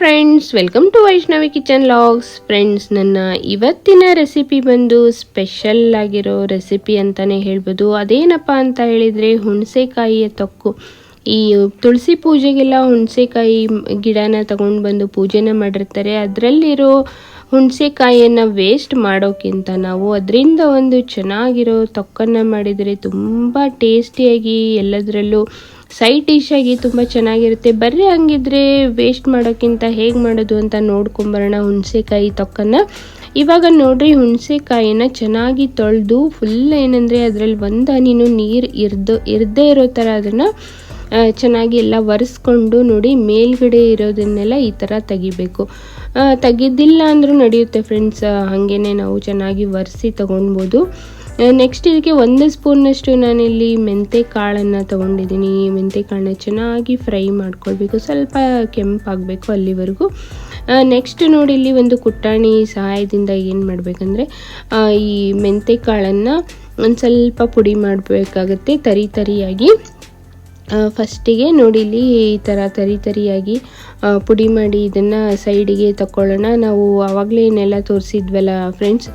Friends welcome to Vaishnavi kitchen logs friends ನನ್ನ ಇವತ್ತಿನ recipe ಬಂದು ಸ್ಪೆಷಲ್ ಆಗಿರೋ ರೆಸಿಪಿ ಅಂತಲೇ ಹೇಳ್ಬೋದು. ಅದೇನಪ್ಪ ಅಂತ ಹೇಳಿದರೆ ಹುಣಸೆಕಾಯಿಯ ತೊಕ್ಕು. ಈ ತುಳಸಿ ಪೂಜೆಗೆಲ್ಲ ಹುಣಸೆಕಾಯಿ ಗಿಡನ ತಗೊಂಡು ಬಂದು ಪೂಜೆನ ಮಾಡಿರ್ತಾರೆ. ಅದರಲ್ಲಿರೋ ಹುಣಸೆಕಾಯಿಯನ್ನು ವೇಸ್ಟ್ ಮಾಡೋಕ್ಕಿಂತ ನಾವು ಅದರಿಂದ ಒಂದು ಚೆನ್ನಾಗಿರೋ ತೊಕ್ಕನ್ನು ಮಾಡಿದರೆ ತುಂಬ ಟೇಸ್ಟಿಯಾಗಿ ಎಲ್ಲದರಲ್ಲೂ ಸೈಡ್ ಡಿಶ್ ಆಗಿ ತುಂಬ ಚೆನ್ನಾಗಿರುತ್ತೆ. ಬರ್ರಿ ಹಂಗಿದ್ರೆ ವೇಸ್ಟ್ ಮಾಡೋಕ್ಕಿಂತ ಹೇಗೆ ಮಾಡೋದು ಅಂತ ನೋಡ್ಕೊಂಬರೋಣ ಹುಣಸೆಕಾಯಿ ತೊಕ್ಕನ್ನ. ಇವಾಗ ನೋಡ್ರಿ ಹುಣಸೆಕಾಯಿನ ಚೆನ್ನಾಗಿ ತೊಳೆದು ಫುಲ್ ಏನಂದರೆ ಅದರಲ್ಲಿ ಒಂದು ಹನಿನೂ ನೀರು ಇರ್ದು, ಇರದೇ ಇರೋ ಥರ ಅದನ್ನು ಚೆನ್ನಾಗಿ ಎಲ್ಲ ಒರೆಸ್ಕೊಂಡು ನೋಡಿ ಮೇಲ್ಗಡೆ ಇರೋದನ್ನೆಲ್ಲ ಈ ಥರ ತೆಗಿಬೇಕು. ತೆಗಿದಿಲ್ಲ ಅಂದರೂ ನಡೆಯುತ್ತೆ ಫ್ರೆಂಡ್ಸ್ ಹಾಗೇ ನಾವು ಚೆನ್ನಾಗಿ ಒರೆಸಿ ತೊಗೊಳ್ಬೋದು ನೆಕ್ಸ್ಟ್ ಇದಕ್ಕೆ ಒಂದು ಸ್ಪೂನ್ನಷ್ಟು ನಾನಿಲ್ಲಿ ಮೆಂತೆ ಕಾಳನ್ನು ತೊಗೊಂಡಿದ್ದೀನಿ. ಮೆಂತೆ ಕಾಳನ್ನ ಚೆನ್ನಾಗಿ ಫ್ರೈ ಮಾಡ್ಕೊಳ್ಬೇಕು. ಸ್ವಲ್ಪ ಕೆಂಪಾಗಬೇಕು ಅಲ್ಲಿವರೆಗೂ. ನೆಕ್ಸ್ಟ್ ನೋಡಿ ಇಲ್ಲಿ ಒಂದು ಕುಟ್ಟಾಣಿ ಸಹಾಯದಿಂದ ಏನು ಮಾಡಬೇಕಂದ್ರೆ ಈ ಮೆಂತೆ ಕಾಳನ್ನು ಒಂದು ಸ್ವಲ್ಪ ಪುಡಿ ಮಾಡಬೇಕಾಗತ್ತೆ. ತರಿ ತರಿಯಾಗಿ. ಫಸ್ಟಿಗೆ ನೋಡಿ ಇಲ್ಲಿ ಈ ಥರ ತರಿ ತರಿಯಾಗಿ ಪುಡಿ ಮಾಡಿ ಇದನ್ನು ಸೈಡಿಗೆ ತಗೊಳ್ಳೋಣ ನಾವು ಆವಾಗಲೇ ಏನೆಲ್ಲ ತೋರಿಸಿದ್ವಲ್ಲ ಫ್ರೆಂಡ್ಸ್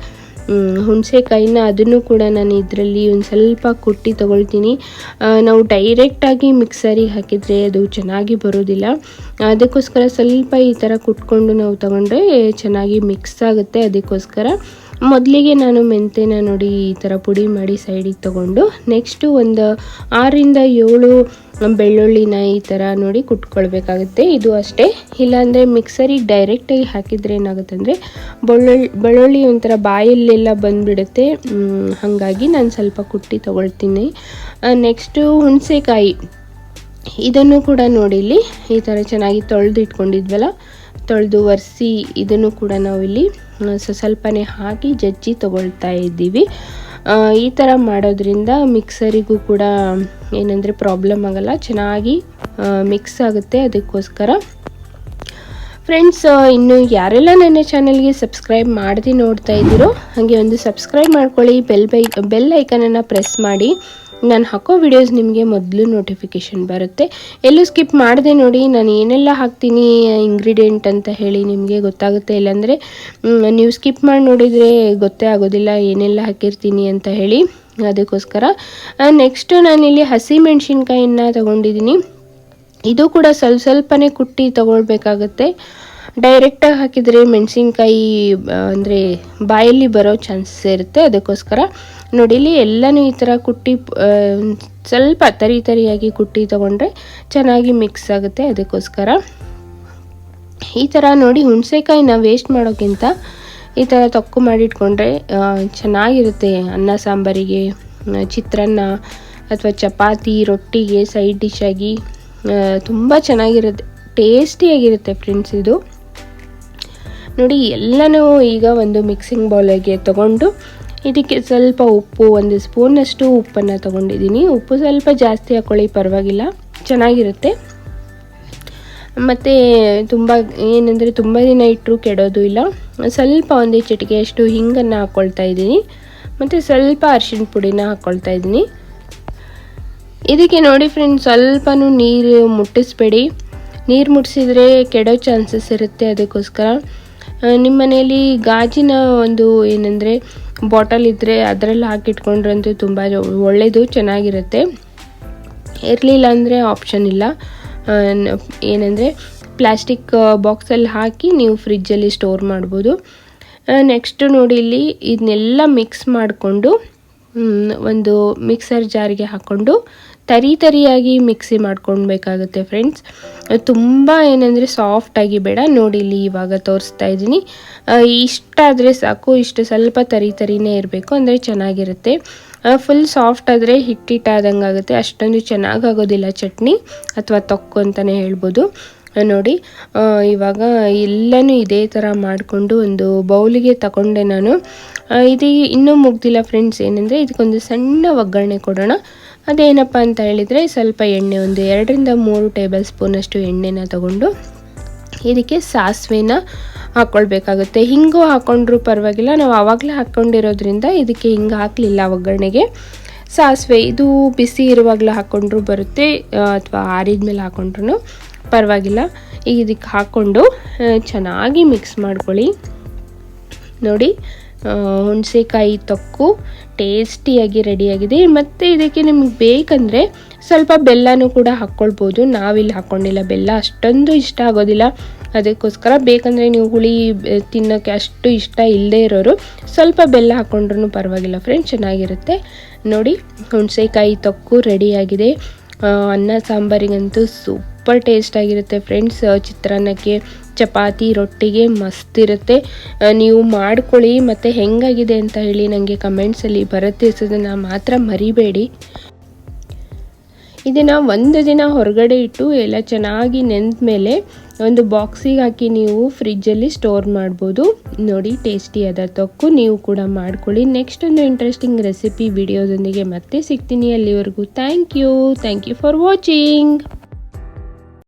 ಹುಣಸೆಕಾಯಿನ ಅದನ್ನು ಕೂಡ ನಾನು ಇದರಲ್ಲಿ ಒಂದು ಸ್ವಲ್ಪ ಕುಟ್ಟಿ ತೊಗೊಳ್ತೀನಿ. ನಾವು ಡೈರೆಕ್ಟಾಗಿ ಮಿಕ್ಸರಿಗೆ ಹಾಕಿದರೆ ಅದು ಚೆನ್ನಾಗಿ ಬರೋದಿಲ್ಲ. ಅದಕ್ಕೋಸ್ಕರ ಸ್ವಲ್ಪ ಈ ಥರ ಕುಟ್ಕೊಂಡು ನಾವು ತಗೊಂಡ್ರೆ ಚೆನ್ನಾಗಿ ಮಿಕ್ಸ್ ಆಗುತ್ತೆ. ಅದಕ್ಕೋಸ್ಕರ ಮೊದಲಿಗೆ ನಾನು ಮೆಂತೆನ ನೋಡಿ ಈ ಥರ ಪುಡಿ ಮಾಡಿ ಸೈಡಿಗೆ ತಗೊಂಡು ನೆಕ್ಸ್ಟು ಒಂದು ಆರರಿಂದ ಏಳು ಬೆಳ್ಳುಳ್ಳಿನ ಈ ಥರ ನೋಡಿ ಕುಟ್ಕೊಳ್ಬೇಕಾಗುತ್ತೆ. ಇದು ಅಷ್ಟೇ. ಇಲ್ಲಾಂದರೆ ಮಿಕ್ಸರಿಗೆ ಡೈರೆಕ್ಟಾಗಿ ಹಾಕಿದರೆ ಏನಾಗುತ್ತೆ ಅಂದರೆ ಬೆಳ್ಳುಳ್ಳಿ ಬೆಳ್ಳುಳ್ಳಿ ಒಂಥರ ಬಾಯಲ್ಲೆಲ್ಲ ಬಂದುಬಿಡುತ್ತೆ. ಹಾಗಾಗಿ ನಾನು ಸ್ವಲ್ಪ ಕುಟ್ಟಿ ತೊಗೊಳ್ತೀನಿ. ನೆಕ್ಸ್ಟು ಹುಣಸೆಕಾಯಿ. ಇದನ್ನು ಕೂಡ ನೋಡಿ ಇಲ್ಲಿ ಈ ಥರ ಚೆನ್ನಾಗಿ ತೊಳೆದು ಇಟ್ಕೊಂಡಿದ್ವಲ್ಲ ತೊಳೆದು ಒರೆಸಿ ಇದನ್ನು ಕೂಡ ನಾವಿಲ್ಲಿ ಸ್ವಲ್ಪನೇ ಹಾಕಿ ಜಜ್ಜಿ ತಗೊಳ್ತಾ ಇದ್ದೀವಿ. ಈ ಥರ ಮಾಡೋದ್ರಿಂದ ಮಿಕ್ಸರಿಗೂ ಕೂಡ ಏನಂದರೆ ಪ್ರಾಬ್ಲಮ್ ಆಗಲ್ಲ. ಚೆನ್ನಾಗಿ ಮಿಕ್ಸ್ ಆಗುತ್ತೆ ಅದಕ್ಕೋಸ್ಕರ. ಫ್ರೆಂಡ್ಸ್ ಇನ್ನು ಯಾರೆಲ್ಲ ನನ್ನ ಚಾನಲ್ಗೆ ಸಬ್ಸ್ಕ್ರೈಬ್ ಮಾಡದೆ ನೋಡ್ತಾ ಇದ್ದೀರೋ, ಹಾಗೆ ಒಂದು ಸಬ್ಸ್ಕ್ರೈಬ್ ಮಾಡ್ಕೊಳ್ಳಿ, ಬೆಲ್ ಬೈ, ಬೆಲ್ ಐಕನನ್ನು ಪ್ರೆಸ್ ಮಾಡಿ. ನಾನು ಹಾಕೋ ವಿಡಿಯೋಸ್ ನಿಮಗೆ ಮೊದಲು ನೋಟಿಫಿಕೇಷನ್ ಬರುತ್ತೆ. ಎಲ್ಲೂ ಸ್ಕಿಪ್ ಮಾಡಿದೆ ನೋಡಿ, ನಾನು ಏನೆಲ್ಲ ಹಾಕ್ತೀನಿ ಇಂಗ್ರೀಡಿಯೆಂಟ್ ಅಂತ ಹೇಳಿ ನಿಮಗೆ ಗೊತ್ತಾಗುತ್ತೆ. ಇಲ್ಲಾಂದರೆ ನೀವು ಸ್ಕಿಪ್ ಮಾಡಿ ನೋಡಿದರೆ ಗೊತ್ತೇ ಆಗೋದಿಲ್ಲ ಏನೆಲ್ಲ ಹಾಕಿರ್ತೀನಿ ಅಂತ ಹೇಳಿ. ಅದಕ್ಕೋಸ್ಕರ ನೆಕ್ಸ್ಟು ನಾನಿಲ್ಲಿ ಹಸಿ ಮೆಣಸಿನ್ಕಾಯಿನ ತಗೊಂಡಿದ್ದೀನಿ. ಇದು ಕೂಡ ಸ್ವಲ್ಪ ಸ್ವಲ್ಪನೇ ಕುಟ್ಟಿ ತಗೊಳ್ಬೇಕಾಗತ್ತೆ. ಡೈರೆಕ್ಟಾಗಿ ಹಾಕಿದರೆ ಮೆಣಸಿನ್ಕಾಯಿ ಅಂದರೆ ಬಾಯಲ್ಲಿ ಬರೋ ಚಾನ್ಸಸ್ ಇರುತ್ತೆ. ಅದಕ್ಕೋಸ್ಕರ ನೋಡಿ, ಇಲ್ಲಿ ಎಲ್ಲನೂ ಈ ಥರ ಕುಟ್ಟಿ ಸ್ವಲ್ಪ ತರಿ ತರಿಯಾಗಿ ಕುಟ್ಟಿ ತೊಗೊಂಡ್ರೆ ಚೆನ್ನಾಗಿ ಮಿಕ್ಸ್ ಆಗುತ್ತೆ. ಅದಕ್ಕೋಸ್ಕರ ಈ ಥರ ನೋಡಿ ಹುಣಸೆಕಾಯಿನ ವೇಸ್ಟ್ ಮಾಡೋಕ್ಕಿಂತ ಈ ಥರ ತಕ್ಕು ಮಾಡಿಟ್ಕೊಂಡ್ರೆ ಚೆನ್ನಾಗಿರುತ್ತೆ. ಅನ್ನ, ಸಾಂಬಾರಿಗೆ ಚಿತ್ರಾನ್ನ ಅಥವಾ ಚಪಾತಿ, ರೊಟ್ಟಿಗೆ ಸೈಡ್ ಡಿಶ್ ಆಗಿ ತುಂಬ ಚೆನ್ನಾಗಿರುತ್ತೆ. ಟೇಸ್ಟಿಯಾಗಿರುತ್ತೆ ಫ್ರೆಂಡ್ಸ್ ಇದು. ನೋಡಿ, ಎಲ್ಲನೂ ಈಗ ಒಂದು ಮಿಕ್ಸಿಂಗ್ ಬೌಲಿಗೆ ತಗೊಂಡು ಇದಕ್ಕೆ ಸ್ವಲ್ಪ ಉಪ್ಪು, ಒಂದು ಸ್ಪೂನಷ್ಟು ಉಪ್ಪನ್ನು ತಗೊಂಡಿದ್ದೀನಿ. ಉಪ್ಪು ಸ್ವಲ್ಪ ಜಾಸ್ತಿ ಹಾಕ್ಕೊಳ್ಳಿ ಪರವಾಗಿಲ್ಲ. ಚೆನ್ನಾಗಿರುತ್ತೆ. ಮತ್ತು ತುಂಬ, ಏನಂದರೆ ತುಂಬ ದಿನ ಇಟ್ಟರು ಕೆಡೋದು ಇಲ್ಲ. ಸ್ವಲ್ಪ ಒಂದು ಚಿಟಿಕೆಯಷ್ಟು ಹಿಂಗನ್ನು ಹಾಕ್ಕೊಳ್ತಾ ಇದ್ದೀನಿ. ಮತ್ತು ಸ್ವಲ್ಪ ಅರಿಶಿಣ ಪುಡಿನ ಹಾಕ್ಕೊಳ್ತಾ ಇದ್ದೀನಿ. ಇದಕ್ಕೆ ನೋಡಿ ಫ್ರೆಂಡ್ಸ್ ಸ್ವಲ್ಪನೂ ನೀರು ಮುಟ್ಟಿಸ್ಬೇಡಿ. ನೀರು ಮುಟ್ಟಿಸಿದರೆ ಕೆಡೋ ಚಾನ್ಸಸ್ ಇರುತ್ತೆ ಅದಕ್ಕೋಸ್ಕರ. ನಿಮ್ಮ ಮನೆಯಲ್ಲಿ ಗಾಜಿನ ಒಂದು ಏನಂದರೆ ಬಾಟಲ್ ಇದ್ದರೆ ಅದರಲ್ಲಿ ಹಾಕಿಟ್ಕೊಂಡ್ರಂತೂ ತುಂಬ ಒಳ್ಳೆಯದು ಚೆನ್ನಾಗಿರುತ್ತೆ. ಇರಲಿಲ್ಲ ಅಂದರೆ ಆಪ್ಷನ್ ಇಲ್ಲ. ಏನಂದರೆ ಪ್ಲಾಸ್ಟಿಕ್ ಬಾಕ್ಸಲ್ಲಿ ಹಾಕಿ ನೀವು ಫ್ರಿಜ್ಜಲ್ಲಿ ಸ್ಟೋರ್ ಮಾಡ್ಬೋದು. ನೆಕ್ಸ್ಟು ನೋಡಿ ಇಲ್ಲಿ ಇದನ್ನೆಲ್ಲ ಮಿಕ್ಸ್ ಮಾಡಿಕೊಂಡು ಒಂದು ಮಿಕ್ಸರ್ ಜಾರಿಗೆ ಹಾಕ್ಕೊಂಡು ತರಿ ತರಿಯಾಗಿ ಮಿಕ್ಸಿ ಮಾಡ್ಕೊಳ್ಬೇಕಾಗುತ್ತೆ ಫ್ರೆಂಡ್ಸ್ ತುಂಬ ಏನಂದರೆ ಸಾಫ್ಟಾಗಿ ಬೇಡ. ನೋಡಿ ಇಲ್ಲಿ ಇವಾಗ ತೋರಿಸ್ತಾ ಇದ್ದೀನಿ. ಇಷ್ಟಾದರೆ ಸಾಕು, ಇಷ್ಟು ಸ್ವಲ್ಪ ತರಿ ತರಿನೇ ಇರಬೇಕು ಅಂದರೆ ಚೆನ್ನಾಗಿರುತ್ತೆ. ಫುಲ್ ಸಾಫ್ಟ್ ಆದರೆ ಹಿಟ್ಟಿಟ್ಟಾದಂಗೆ ಆಗುತ್ತೆ. ಅಷ್ಟೊಂದು ಚೆನ್ನಾಗಾಗೋದಿಲ್ಲ ಚಟ್ನಿ ಅಥವಾ ತೊಕ್ಕು ಅಂತಲೇ ಹೇಳ್ಬೋದು. ನೋಡಿ ಇವಾಗ ಎಲ್ಲನೂ ಇದೇ ಥರ ಮಾಡಿಕೊಂಡು ಒಂದು ಬೌಲಿಗೆ ತಗೊಂಡೆ ನಾನು. ಇದು ಇನ್ನೂ ಮುಗ್ದಿಲ್ಲ ಫ್ರೆಂಡ್ಸ್ ಏನಂದರೆ ಇದಕ್ಕೊಂದು ಸಣ್ಣ ಒಗ್ಗರಣೆ ಕೊಡೋಣ. ಅದೇನಪ್ಪ ಅಂತ ಹೇಳಿದರೆ ಸ್ವಲ್ಪ ಎಣ್ಣೆ, ಒಂದು ಎರಡರಿಂದ ಮೂರು ಟೇಬಲ್ ಸ್ಪೂನಷ್ಟು ಎಣ್ಣೆನ ತಗೊಂಡು ಇದಕ್ಕೆ ಸಾಸಿವೆನ ಹಾಕ್ಕೊಳ್ಬೇಕಾಗುತ್ತೆ ಹಿಂಗೂ ಹಾಕ್ಕೊಂಡ್ರೂ ಪರವಾಗಿಲ್ಲ, ನಾವು ಆವಾಗಲೇ ಹಾಕ್ಕೊಂಡಿರೋದ್ರಿಂದ ಇದಕ್ಕೆ ಹಿಂಗೆ ಹಾಕಲಿಲ್ಲ ಒಗ್ಗರಣೆಗೆ. ಸಾಸಿವೆ, ಇದು ಬಿಸಿ ಇರುವಾಗಲೂ ಹಾಕ್ಕೊಂಡ್ರೂ ಬರುತ್ತೆ ಅಥವಾ ಆರಿದ ಮೇಲೆ ಹಾಕ್ಕೊಂಡ್ರು ಪರವಾಗಿಲ್ಲ. ಈಗ ಇದಕ್ಕೆ ಹಾಕ್ಕೊಂಡು ಚೆನ್ನಾಗಿ ಮಿಕ್ಸ್ ಮಾಡ್ಕೊಳ್ಳಿ. ನೋಡಿ ಹುಣಸೆಕಾಯಿ ತೊಕ್ಕು ಟೇಸ್ಟಿಯಾಗಿ ರೆಡಿಯಾಗಿದೆ. ಮತ್ತು ಇದಕ್ಕೆ ನಿಮಗೆ ಬೇಕಂದರೆ ಸ್ವಲ್ಪ ಬೆಲ್ಲನೂ ಕೂಡ ಹಾಕ್ಕೊಳ್ಬೋದು. ನಾವಿಲ್ಲಿ ಹಾಕ್ಕೊಂಡಿಲ್ಲ ಬೆಲ್ಲ, ಅಷ್ಟೊಂದು ಇಷ್ಟ ಆಗೋದಿಲ್ಲ. ಅದಕ್ಕೋಸ್ಕರ ಬೇಕಂದರೆ ನೀವು ಹುಳಿ ತಿನ್ನೋಕ್ಕೆ ಅಷ್ಟು ಇಷ್ಟ ಇಲ್ಲದೇ ಇರೋರು ಸ್ವಲ್ಪ ಬೆಲ್ಲ ಹಾಕ್ಕೊಂಡ್ರೂ ಪರವಾಗಿಲ್ಲ ಫ್ರೆಂಡ್ಸ್ ಚೆನ್ನಾಗಿರುತ್ತೆ. ನೋಡಿ, ಹುಣಸೆಕಾಯಿ ತೊಕ್ಕು ರೆಡಿಯಾಗಿದೆ. ಅನ್ನ ಸಾಂಬಾರಿಗಂತೂ ಸೂಪರ್ ಟೇಸ್ಟ್ ಆಗಿರುತ್ತೆ ಫ್ರೆಂಡ್ಸ್ ಚಿತ್ರಾನ್ನಕ್ಕೆ. ಚಪಾತಿ, ರೊಟ್ಟಿಗೆ ಮಸ್ತ್ ಇರುತ್ತೆ. ನೀವು ಮಾಡ್ಕೊಳ್ಳಿ ಮತ್ತು ಹೆಂಗಾಗಿದೆ ಅಂತ ಹೇಳಿ ನನಗೆ ಕಮೆಂಟ್ಸಲ್ಲಿ ಬರುತ್ತೆ. ಮಾತ್ರ ಮರಿಬೇಡಿ. ಇದನ್ನು ಒಂದು ದಿನ ಹೊರಗಡೆ ಇಟ್ಟು ಎಲ್ಲ ಚೆನ್ನಾಗಿ ನೆಂದ ಮೇಲೆ ಒಂದು ಬಾಕ್ಸಿಗೆ ಹಾಕಿ ನೀವು ಫ್ರಿಜ್ಜಲ್ಲಿ ಸ್ಟೋರ್ ಮಾಡ್ಬೋದು. ನೋಡಿ ಟೇಸ್ಟಿಯಾದ ತೊಕ್ಕು ನೀವು ಕೂಡ ಮಾಡ್ಕೊಳ್ಳಿ. ನೆಕ್ಸ್ಟ್ ಒಂದು ಇಂಟ್ರೆಸ್ಟಿಂಗ್ ರೆಸಿಪಿ ವಿಡಿಯೋದೊಂದಿಗೆ ಮತ್ತೆ ಸಿಗ್ತೀನಿ ಅಲ್ಲಿವರೆಗೂ. Thank you thank you for watching